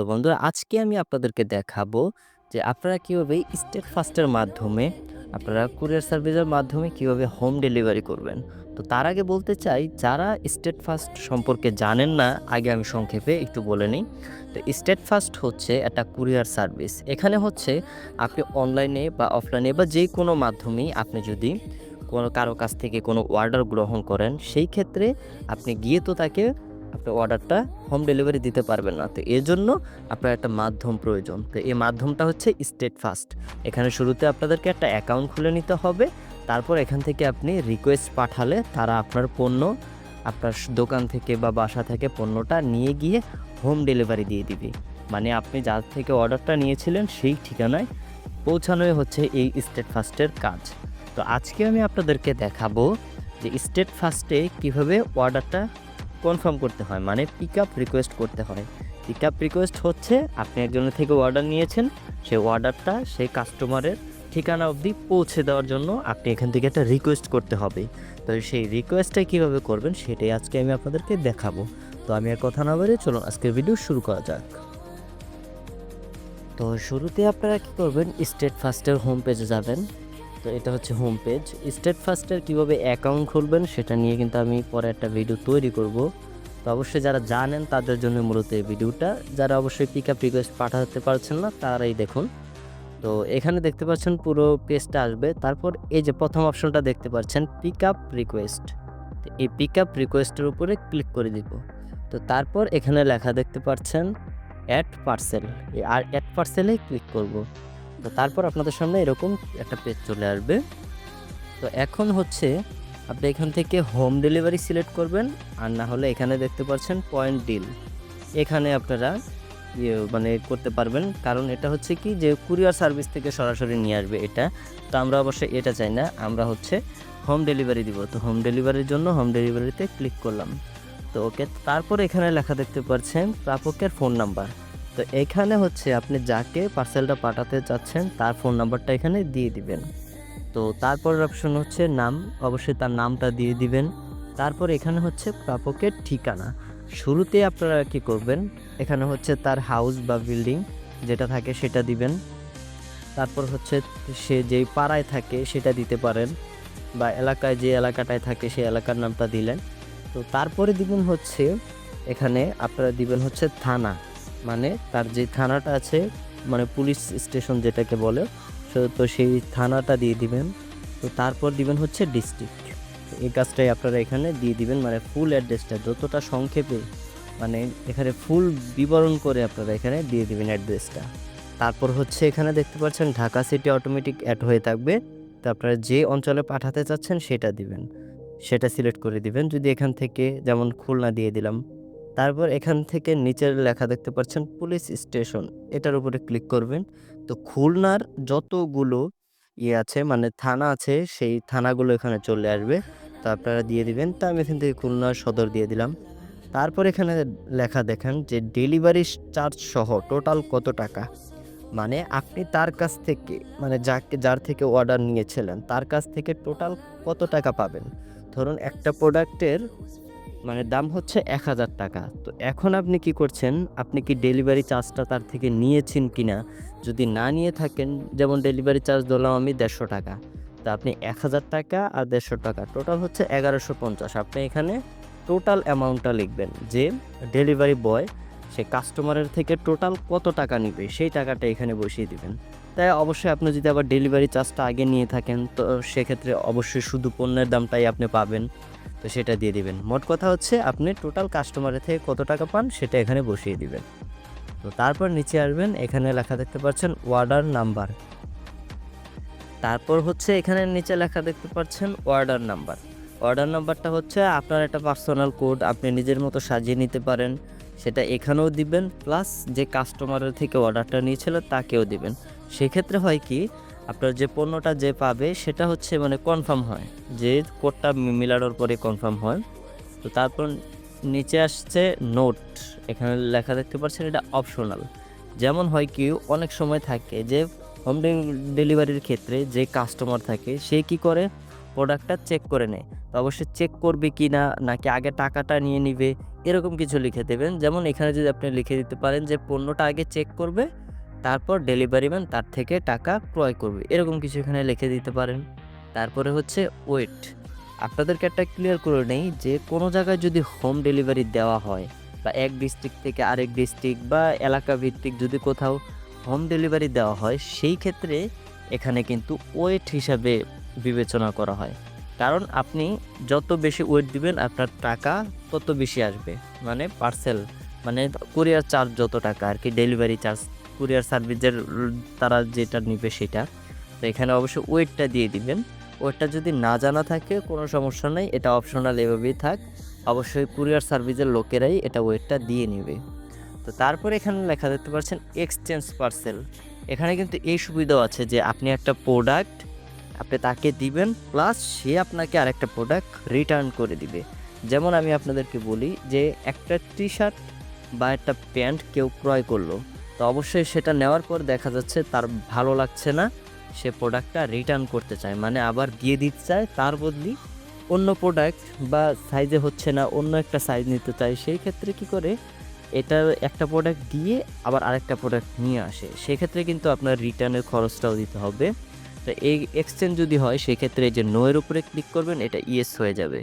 তো বন্ধুরা আজকে আমি আপনাদেরকে দেখাবো যে আপনারা কীভাবে স্টেট ফাস্টের মাধ্যমে, আপনারা কুরিয়ার সার্ভিসের মাধ্যমে কীভাবে হোম ডেলিভারি করবেন। তো তার আগে বলতে চাই, যারা স্টেট ফাস্ট সম্পর্কে জানেন না, আগে আমি সংক্ষেপে একটু বলে নিই। তো স্টেট ফাস্ট হচ্ছে একটা কুরিয়ার সার্ভিস। এখানে হচ্ছে আপনি অনলাইনে বা অফলাইনে বা যে কোনো মাধ্যমেই আপনি যদি কোনো কারও কাছ থেকে কোনো অর্ডার গ্রহণ করেন, সেই ক্ষেত্রে আপনি গিয়ে তো তাকে আপনি অর্ডারটা হোম ডেলিভারি দিতে পারবেন না। তো এর জন্য আপনার একটা মাধ্যম প্রয়োজন। তো এই মাধ্যমটা হচ্ছে স্টেট ফাস্ট এখানে শুরুতে আপনাদেরকে একটা অ্যাকাউন্ট খুলে নিতে হবে। তারপর এখান থেকে আপনি রিকোয়েস্ট পাঠালে তারা আপনার পণ্য, আপনার দোকান থেকে বা বাসা থেকে পণ্যটা নিয়ে গিয়ে হোম ডেলিভারি দিয়ে দিবে। মানে আপনি যার থেকে অর্ডারটা নিয়েছিলেন সেই ঠিকানায় পৌঁছানোই হচ্ছে এই স্টেট ফাস্টের কাজ। তো আজকে আমি আপনাদেরকে দেখাবো যে স্টেট ফাস্টে কীভাবে অর্ডারটা কনফার্ম করতে হয় মানে পিক আপ রিকোয়েস্ট করতে হয়। পিক আপ রিকোয়েস্ট হচ্ছে, আপনি একজনের থেকে অর্ডার নিয়েছেন সেই অর্ডারটা সেই কাস্টমারের ঠিকানা অবধি পৌঁছে দেওয়ার জন্য আপনি এখান থেকে একটা রিকোয়েস্ট করতে হবে। তো সেই রিকোয়েস্টটা কীভাবে করবেন, সেটাই আজকে আমি আপনাদেরকে দেখাবো। তো আমি আর কথা না বলে চলুন, আজকের ভিডিও শুরু করা যাক। তো শুরুতে আপনারা কী করবেন স্টেট ফার্স্টের হোম পেজে যাবেন। তো এটা হচ্ছে হোম পেজ স্টেট ফার্স্টের কীভাবে অ্যাকাউন্ট খুলবেন সেটা নিয়ে কিন্তু আমি পরে একটা ভিডিও তৈরি করব। তো অবশ্যই যারা জানেন তাদের জন্য মূলত এই ভিডিওটা যারা অবশ্যই পিক আপ রিকোয়েস্ট পাঠাতে পারছেন না, তারাই দেখুন। তো এখানে দেখতে পাচ্ছেন পুরো পেজটা আসবে। তারপর এই যে প্রথম অপশনটা দেখতে পাচ্ছেন পিক আপ রিকোয়েস্ট এই পিক আপ রিকোয়েস্টের উপরে ক্লিক করে দিব। তো তারপর এখানে লেখা দেখতে পাচ্ছেন অ্যাড পার্সেল আর অ্যাড পার্সেলে ক্লিক করব। তো তারপর আপনাদের সামনে এরকম একটা পেজ চলে আসবে। তো এখন হচ্ছে আপনি এখান থেকে হোম ডেলিভারি সিলেক্ট করবেন, আর না হলে এখানে দেখতে পাচ্ছেন পয়েন্ট ডিল এখানে আপনারা ইয়ে মানে করতে পারবেন, কারণ এটা হচ্ছে কি যে কুরিয়ার সার্ভিস থেকে সরাসরি নিয়ে আসবে এটা। তো আমরা অবশ্যই এটা চাই না, আমরা হচ্ছে হোম ডেলিভারি দিব। তো হোম ডেলিভারির জন্য হোম ডেলিভারিতে ক্লিক করলাম। তো ওকে তারপর এখানে লেখা দেখতে পাচ্ছেন প্রাপকের ফোন নাম্বার তো এখানে হচ্ছে আপনি যাকে পার্সেলটা পাঠাতে চাচ্ছেন, তার ফোন নাম্বারটা এখানে দিয়ে দিবেন। তো তারপর অপশন হচ্ছে নাম, অবশ্যই তার নামটা দিয়ে দিবেন। তারপর এখানে হচ্ছে প্রাপকের ঠিকানা। শুরুতে আপনারা কি করবেন, এখানে হচ্ছে তার হাউস বা বিল্ডিং যেটা থাকে সেটা দিবেন। তারপর হচ্ছে সে যেই পাড়ায় থাকে সেটা দিতে পারেন বা এলাকায় যে এলাকাটায় থাকে সেই এলাকার নামটা দিলেন। তো তারপরে দিবেন হচ্ছে, এখানে আপনারা দিবেন হচ্ছে থানা। মানে তার যে থানাটা আছে মানে পুলিশ স্টেশন যেটাকে বলে তো সেই থানাটা দিয়ে দিবেন। তো তারপর দিবেন হচ্ছে ডিস্ট্রিক্ট। এই কাজটাই আপনারা এখানে দিয়ে দিবেন মানে ফুল অ্যাড্রেসটা, যতটা সংক্ষেপে মানে এখানে ফুল বিবরণ করে আপনারা এখানে দিয়ে দিবেন অ্যাড্রেসটা। তারপর হচ্ছে এখানে দেখতে পাচ্ছেন, ঢাকা সিটি অটোমেটিক অ্যাড হয়ে থাকবে। তো আপনারা যে অঞ্চলে পাঠাতে চাচ্ছেন, সেটা দিবেন। সেটা সিলেক্ট করে দিবেন। যদি এখান থেকে, যেমন খুলনা দিয়ে দিলাম তারপর এখান থেকে নিচের লেখা দেখতে পাচ্ছেন পুলিশ স্টেশন। এটার উপরে ক্লিক করবেন। তো খুলনার যতগুলো ইয়ে আছে মানে থানা আছে, সেই থানাগুলো এখানে চলে আসবে। তো আপনারা দিয়ে দিবেন। তো আমি এখান থেকে খুলনা সদর দিয়ে দিলাম। তারপর এখানে লেখা দেখেন যে ডেলিভারি চার্জ সহ টোটাল কত টাকা? মানে আপনি তার কাছ থেকে মানে যাকে, যার থেকে অর্ডার নিয়েছিলেন, তার কাছ থেকে টোটাল কত টাকা পাবেন? ধরুন একটা প্রোডাক্টের মানে দাম হচ্ছে এক হাজার টাকা। তো এখন আপনি কি করছেন? আপনি কি ডেলিভারি চার্জটা তার থেকে নিয়েছেন কি না যদি না নিয়ে থাকেন, যেমন ডেলিভারি চার্জ ধরলাম আমি দেড়শো টাকা। তো আপনি এক হাজার টাকা আর দেড়শো টাকা টোটাল হচ্ছে এগারোশো পঞ্চাশ। আপনি এখানে টোটাল অ্যামাউন্টটা লিখবেন যে ডেলিভারি বয় সে কাস্টমারের থেকে টোটাল কত টাকা নেবে? সেই টাকাটা এখানে বসিয়ে দিবেন। তাই অবশ্যই আপনি যদি আবার ডেলিভারি চার্জটা আগে নিয়ে থাকেন, তো সেক্ষেত্রে অবশ্যই শুধু পণ্যের দামটাই আপনি পাবেন। তো সেটা দিয়ে দিবেন। মোট কথা হচ্ছে আপনি টোটাল কাস্টমারের থেকে কত টাকা পান সেটা এখানে বসিয়ে দিবেন। তো তারপর নিচে আসবেন, এখানে লেখা দেখতে পাচ্ছেন অর্ডার নাম্বার তারপর হচ্ছে এখানে নিচে লেখা দেখতে পাচ্ছেন অর্ডার নাম্বার অর্ডার নাম্বারটা হচ্ছে আপনার একটা পার্সোনাল কোড আপনি নিজের মতো সাজিয়ে নিতে পারেন। সেটা এখানেও দিবেন প্লাস যে কাস্টমারের থেকে অর্ডারটা নিয়েছিল তাকেও দিবেন। সেক্ষেত্রে হয় কি আপনার যে পণ্যটা যে পাবে, সেটা হচ্ছে মানে কনফার্ম হয়। যে কোডটা মিলানোর পরে কনফার্ম হয়। তো তারপর নিচে আসছে নোট এখানে লেখা দেখতে পাচ্ছেন এটা অপশনাল যেমন হয় কি, অনেক সময় থাকে যে হোম ডেলিভারির ক্ষেত্রে যে কাস্টমার থাকে, সে কি করে? প্রোডাক্টটা চেক করে নেয়। তো অবশ্যই চেক করবে কি না, নাকি আগে টাকাটা নিয়ে নিবে? এরকম কিছু লিখে দেবেন। যেমন এখানে যদি আপনি লিখে দিতে পারেন যে পণ্যটা আগে চেক করবে তারপর ডেলিভারি ম্যান তার থেকে টাকা ক্রয় করবে। এরকম কিছু এখানে লিখে দিতে পারেন। তারপরে হচ্ছে ওয়েট আপনাদেরকে একটা ক্লিয়ার করে নেই যে কোনো জায়গায় যদি হোম ডেলিভারি দেওয়া হয় বা এক ডিস্ট্রিক্ট থেকে আরেক ডিস্ট্রিক্ট বা এলাকা ভিত্তিক যদি কোথাও হোম ডেলিভারি দেওয়া হয়, সেই ক্ষেত্রে এখানে কিন্তু ওয়েট হিসাবে বিবেচনা করা হয়। কারণ আপনি যত বেশি ওয়েট দিবেন, আপনার টাকা তত বেশি আসবে। মানে পার্সেল মানে কুরিয়ার চার্জ যত টাকা আর কি ডেলিভারি চার্জ কুরিয়ার সার্ভিসের তারা যেটা নেবে সেটা। তো এখানে অবশ্যই ওয়েটটা দিয়ে দিবেন। ওয়েটটা যদি না জানা থাকে, কোনো সমস্যা নেই, এটা অপশনাল এভাবেই থাক। অবশ্যই কুরিয়ার সার্ভিসের লোকেরাই এটা ওয়েটটা দিয়ে নেবে। তো তারপরে এখানে লেখা দেখতে পাচ্ছেন এক্সচেঞ্জ পার্সেল। এখানে কিন্তু এই সুবিধাও আছে যে আপনি একটা প্রোডাক্ট আপনি তাকে দিবেন, প্লাস সে আপনাকে আরেকটা প্রোডাক্ট রিটার্ন করে দিবে। যেমন আমি আপনাদেরকে বলি যে একটা টি শার্ট বা একটা প্যান্ট কেউ ক্রয় করল। তো অবশ্যই সেটা নেওয়ার পর দেখা যাচ্ছে তার ভালো লাগছে না। সে প্রোডাক্টটা রিটার্ন করতে চায় মানে আবার দিয়ে দিতে চায়, তার বদলি অন্য প্রোডাক্ট বা সাইজে হচ্ছে না, অন্য একটা সাইজ নিতে চায়। সেই ক্ষেত্রে কি করে? এটা একটা প্রোডাক্ট দিয়ে আবার আরেকটা প্রোডাক্ট নিয়ে আসে। সেক্ষেত্রে কিন্তু আপনার রিটার্নের খরচটাও দিতে হবে। তো এই এক্সচেঞ্জ যদি হয় সেক্ষেত্রে যে নোয়ের উপরে ক্লিক করবেন, এটা ইয়েস হয়ে যাবে।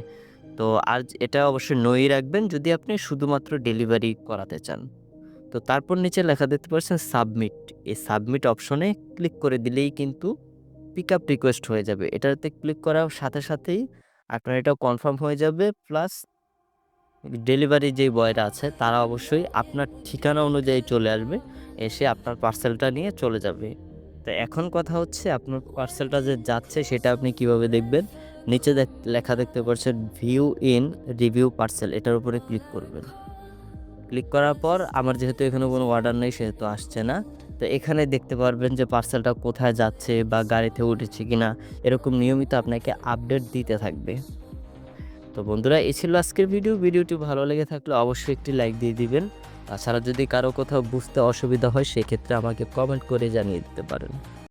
তো আর এটা অবশ্যই নই রাখবেন, যদি আপনি শুধুমাত্র ডেলিভারি করাতে চান। তো তারপর নিচে লেখা দেখতে পাচ্ছেন সাবমিট এই সাবমিট অপশনে ক্লিক করে দিলেই কিন্তু পিক আপ রিকোয়েস্ট হয়ে যাবে। এটাতে ক্লিক করার সাথে সাথেই আপনার এটাও কনফার্ম হয়ে যাবে। প্লাস ডেলিভারি যে বয়রা আছে, তারা অবশ্যই আপনার ঠিকানা অনুযায়ী চলে আসবে। এসে আপনার পার্সেলটা নিয়ে চলে যাবে। তো এখন কথা হচ্ছে আপনার পার্সেলটা যে যাচ্ছে, সেটা আপনি কীভাবে দেখবেন? নিচে দেখ- লেখা দেখতে পাচ্ছেন ভিউ ইন রিভিউ পার্সেল এটার উপরে ক্লিক করবেন। ক্লিক করার পর আমার যেহেতু এখানে কোনো অর্ডার নেই, সেহেতু আসছে না। তো এখানে দেখতে পারবেন যে পার্সেলটা কোথায় যাচ্ছে বা গাড়িতে উঠেছে কি না এরকম নিয়মিত আপনাকে আপডেট দিতে থাকবে। তো বন্ধুরা, এই ছিল আজকের ভিডিও ভিডিওটি ভালো লেগে থাকলে অবশ্যই একটি লাইক দিয়ে দিবেন। তাছাড়া যদি কারও কোথাও বুঝতে অসুবিধা হয়, সেক্ষেত্রে আমাকে কমেন্ট করে জানিয়ে দিতে পারেন।